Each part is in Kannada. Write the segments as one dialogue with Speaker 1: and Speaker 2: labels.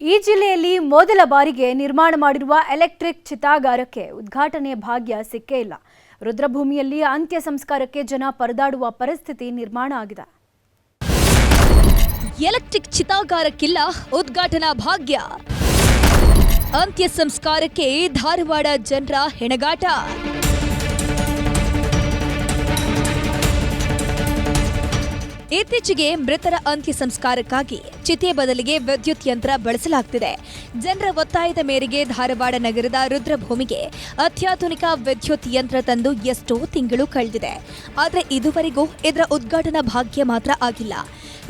Speaker 1: ಈ ಜಿಲ್ಲೆಯಲ್ಲಿ ಮೊದಲ ಬಾರಿಗೆ ನಿರ್ಮಾಣ ಮಾಡಿರುವ ಎಲೆಕ್ಟ್ರಿಕ್ ಚಿತಾಗಾರಕ್ಕೆ ಉದ್ಘಾಟನೆಯ ಭಾಗ್ಯ ಸಿಕ್ಕೇ ಇಲ್ಲ. ರುದ್ರಭೂಮಿಯಲ್ಲಿ ಅಂತ್ಯ ಸಂಸ್ಕಾರಕ್ಕೆ ಜನ ಪರದಾಡುವ ಪರಿಸ್ಥಿತಿ ನಿರ್ಮಾಣ ಆಗಿದೆ.
Speaker 2: ಎಲೆಕ್ಟ್ರಿಕ್ ಚಿತಾಗಾರಕ್ಕಿಲ್ಲ ಉದ್ಘಾಟನಾ ಭಾಗ್ಯ. ಅಂತ್ಯ ಸಂಸ್ಕಾರಕ್ಕೆ ಧಾರವಾಡ ಜನರ ಹೆಣಗಾಟ. ಇತ್ತೀಚೆಗೆ ಮೃತರ ಅಂತ್ಯ ಸಂಸ್ಕಾರಕ್ಕಾಗಿ ಚಿತೆ ಬದಲಿಗೆ ವಿದ್ಯುತ್ ಯಂತ್ರ ಬಳಸಲಾಗ್ತಿದೆ. ಜನರ ಒತ್ತಾಯದ ಮೇರೆಗೆ ಧಾರವಾಡ ನಗರದ ರುದ್ರಭೂಮಿಗೆ ಅತ್ಯಾಧುನಿಕ ವಿದ್ಯುತ್ ಯಂತ್ರ ತಂದು ಎಷ್ಟೋ ತಿಂಗಳು ಕಳೆದಿದೆ. ಆದರೆ ಇದುವರೆಗೂ ಇದರ ಉದ್ಘಾಟನಾ ಭಾಗ್ಯ ಮಾತ್ರ ಆಗಿಲ್ಲ.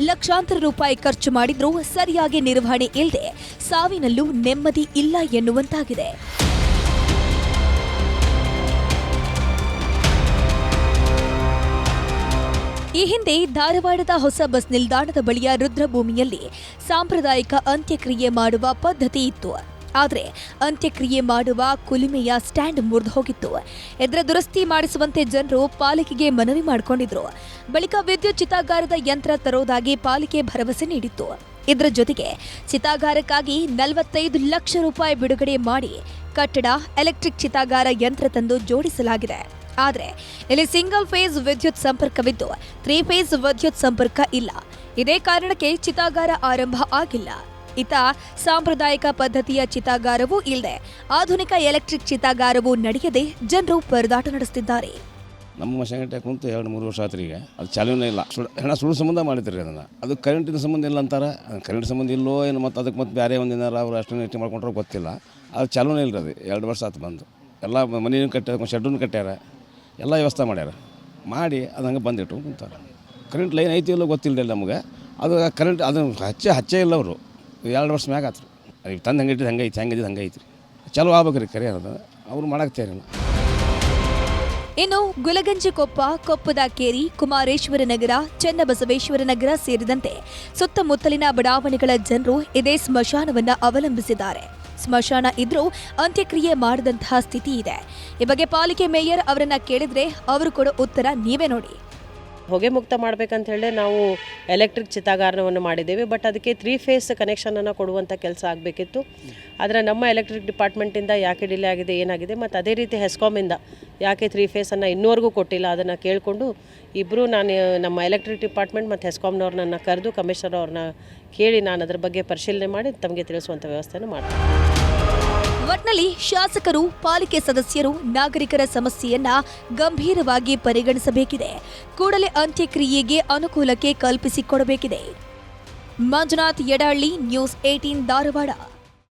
Speaker 2: ಲಕ್ಷಾಂತರ ರೂಪಾಯಿ ಖರ್ಚು ಮಾಡಿದ್ರೂ ಸರಿಯಾಗಿ ನಿರ್ವಹಣೆ ಇಲ್ಲದೆ ಸಾವಿನಲ್ಲೂ ನೆಮ್ಮದಿ ಇಲ್ಲ ಎನ್ನುವಂತಾಗಿದೆ. ಈ ಹಿಂದೆ ಧಾರವಾಡದ ಹೊಸ ಬಸ್ ನಿಲ್ದಾಣದ ಬಳಿಯ ರುದ್ರಭೂಮಿಯಲ್ಲಿ ಸಾಂಪ್ರದಾಯಿಕ ಅಂತ್ಯಕ್ರಿಯೆ ಮಾಡುವ ಪದ್ಧತಿ ಇತ್ತು. ಆದರೆ ಅಂತ್ಯಕ್ರಿಯೆ ಮಾಡುವ ಕುಲುಮೆಯ ಸ್ಟ್ಯಾಂಡ್ ಮುರಿದು ಹೋಗಿತ್ತು. ಇದರ ದುರಸ್ತಿ ಮಾಡಿಸುವಂತೆ ಜನರು ಪಾಲಿಕೆಗೆ ಮನವಿ ಮಾಡಿಕೊಂಡಿದ್ರು. ಬಳಿಕ ವಿದ್ಯುತ್ ಚಿತಾಗಾರದ ಯಂತ್ರ ತರೋದಾಗಿ ಪಾಲಿಕೆ ಭರವಸೆ ನೀಡಿತ್ತು. ಇದರ ಜೊತೆಗೆ ಚಿತಾಗಾರಕ್ಕಾಗಿ ನಲವತ್ತೈದು ಲಕ್ಷ ರೂಪಾಯಿ ಬಿಡುಗಡೆ ಮಾಡಿ ಕಟ್ಟಡ, ಎಲೆಕ್ಟ್ರಿಕ್ ಚಿತಾಗಾರ ಯಂತ್ರ ತಂದು ಜೋಡಿಸಲಾಗಿದೆ. ಆದರೆ ಇಲ್ಲಿ ಸಿಂಗಲ್ ಫೇಸ್ ವಿದ್ಯುತ್ ಸಂಪರ್ಕವಿದ್ದು ತ್ರೀ ಫೇಸ್ ವಿದ್ಯುತ್ ಸಂಪರ್ಕ ಇಲ್ಲ. ಇದೇ ಕಾರಣಕ್ಕೆ ಚಿತಾಗಾರ ಆರಂಭ ಆಗಿಲ್ಲ. ಇತ ಸಾಂಪ್ರದಾಯಿಕ ಪದ್ಧತಿಯ ಚಿತಾಗಾರವೂ ಇಲ್ಲದೆ ಆಧುನಿಕ ಎಲೆಕ್ಟ್ರಿಕ್ ಚಿತಾಗಾರವೂ ನಡೆಯದೆ ಜನರು ಪರದಾಟ ನಡೆಸುತ್ತಿದ್ದಾರೆ
Speaker 3: ನಮ್ಮ ಸಂಘಟನೆ ಕುಂತು ಎರಡು ಮೂರು ವರ್ಷ ಆತ್ರಿ ಈಗ ಅದು ಚಾಲೂನೇ ಇಲ್ಲ. ಹೆಣ ಸುಳ್ಳು ಸಂಬಂಧ ಮಾಡಿದ್ರಿ ಅದನ್ನು. ಅದು ಕರೆಂಟಿನ ಸಂಬಂಧ ಇಲ್ಲ ಅಂತಾರೆ. ಕರೆಂಟ್ ಸಂಬಂಧ ಇಲ್ಲೋ ಏನು ಮತ್ತು ಅದಕ್ಕೆ ಮತ್ತೆ ಬೇರೆ ಒಂದು ಏನಾರ ಅವ್ರು ಅಷ್ಟು ನೀಟಿ ಮಾಡ್ಕೊಂಡ್ರೆ ಗೊತ್ತಿಲ್ಲ. ಅದು ಚಾಲೂನೇ ಇಲ್ಲ ಅದು. ಎರಡು ವರ್ಷ ಆತು ಬಂದು. ಎಲ್ಲ ಮನೆಯೂ ಕಟ್ಟ ಶೆಡ್ಡನ್ನು ಕಟ್ಟ್ಯಾರ. ಎಲ್ಲ ವ್ಯವಸ್ಥೆ ಮಾಡ್ಯಾರ. ಮಾಡಿ ಅದು ಹಂಗೆ ಬಂದಿಟ್ಟು ಕುಂತಾರೆ. ಕರೆಂಟ್ ಲೈನ್ ಐತಿ ಇಲ್ಲೋ ಗೊತ್ತಿಲ್ಲ ನಮಗೆ. ಅದು ಕರೆಂಟ್ ಅದು ಹಚ್ಚೆ ಹಚ್ಚೇ ಇಲ್ಲ ಅವರು. ಎರಡು ವರ್ಷ ಮ್ಯಾಗ ಆತ್ರಿ. ಅದು ತಂದು ಹಂಗೆ ಇಟ್ಟಿದ್ದು ಹಂಗೆ ಐತಿ, ಹಂಗೆ ಇದ್ದಿದ್ದು ಹಂಗೆ ಐತಿ ಚಲೋ ಆಗ್ಬೇಕು ರೀ ಕರೆ ಅದು. ಅವ್ರು ಮಾಡಕ್ಕೆ
Speaker 2: ಇನ್ನು ಗುಲಗಂಜಿ ಕೊಪ್ಪ ಕೊಪ್ಪದ ಕೇರಿ ಕುಮಾರೇಶ್ವರ ನಗರ, ಚನ್ನಬಸವೇಶ್ವರ ನಗರ ಸೇರಿದಂತೆ ಸುತ್ತಮುತ್ತಲಿನ ಬಡಾವಣೆಗಳ ಜನರು ಇದೇ ಸ್ಮಶಾನವನ್ನು ಅವಲಂಬಿಸಿದ್ದಾರೆ. ಸ್ಮಶಾನ ಇದ್ರೂ ಅಂತ್ಯಕ್ರಿಯೆ ಮಾಡದಂತಹ ಸ್ಥಿತಿ ಇದೆ. ಈ ಬಗ್ಗೆ ಪಾಲಿಕೆ ಮೇಯರ್ ಅವರನ್ನ ಕೇಳಿದ್ರೆ ಅವರು ಕೊಡೋ ಉತ್ತರ ನೀವೇ ನೋಡಿ.
Speaker 4: ಹೊಗೆ ಮುಕ್ತ ಮಾಡಬೇಕಂತ ಹೇಳಿ ನಾವು ಎಲೆಕ್ಟ್ರಿಕ್ ಚಿತಾಗಾರವನ್ನು ಮಾಡಿದ್ದೇವೆ. ಬಟ್ ಅದಕ್ಕೆ ತ್ರೀ ಫೇಸ್ ಕನೆಕ್ಷನನ್ನು ಕೊಡುವಂಥ ಕೆಲಸ ಆಗಬೇಕಿತ್ತು. ಆದರೆ ನಮ್ಮ ಎಲೆಕ್ಟ್ರಿಕ್ ಡಿಪಾರ್ಟ್ಮೆಂಟಿಂದ ಯಾಕೆ ಡಿಲೇ ಆಗಿದೆ, ಏನಾಗಿದೆ, ಮತ್ತು ಅದೇ ರೀತಿ ಹೆಸ್ಕಾಮಿಂದ ಯಾಕೆ ತ್ರೀ ಫೇಸನ್ನು ಇನ್ನೂವರೆಗೂ ಕೊಟ್ಟಿಲ್ಲ ಅದನ್ನು ಕೇಳಿಕೊಂಡು ಇಬ್ಬರು ನಾನು, ನಮ್ಮ ಎಲೆಕ್ಟ್ರಿಕ್ ಡಿಪಾರ್ಟ್ಮೆಂಟ್ ಮತ್ತು ಹೆಸ್ಕಾಮ್ನವ್ರನ್ನ ಕರೆದು, ಕಮಿಷನರ್ ಅವ್ರನ್ನ ಕೇಳಿ ನಾನು ಅದ್ರ ಬಗ್ಗೆ ಪರಿಶೀಲನೆ ಮಾಡಿ ತಮಗೆ ತಿಳಿಸುವಂಥ ವ್ಯವಸ್ಥೆಯನ್ನು ಮಾಡ್ತೀನಿ.
Speaker 2: ಒಟ್ನಲ್ಲಿ ಶಾಸಕರು, ಪಾಲಿಕೆ ಸದಸ್ಯರು, ನಾಗರಿಕರ ಸಮಸ್ಯೆಯನ್ನ ಗಂಭೀರವಾಗಿ ಪರಿಗಣಿಸಬೇಕಿದೆ. ಕೂಡಲೇ ಅಂತ್ಯಕ್ರಿಯೆಗೆ ಅನುಕೂಲಕ್ಕೆ ಕಲ್ಪಿಸಿಕೊಡಬೇಕಿದೆ. Manjunath Yadahalli, news eighteen Dharwad.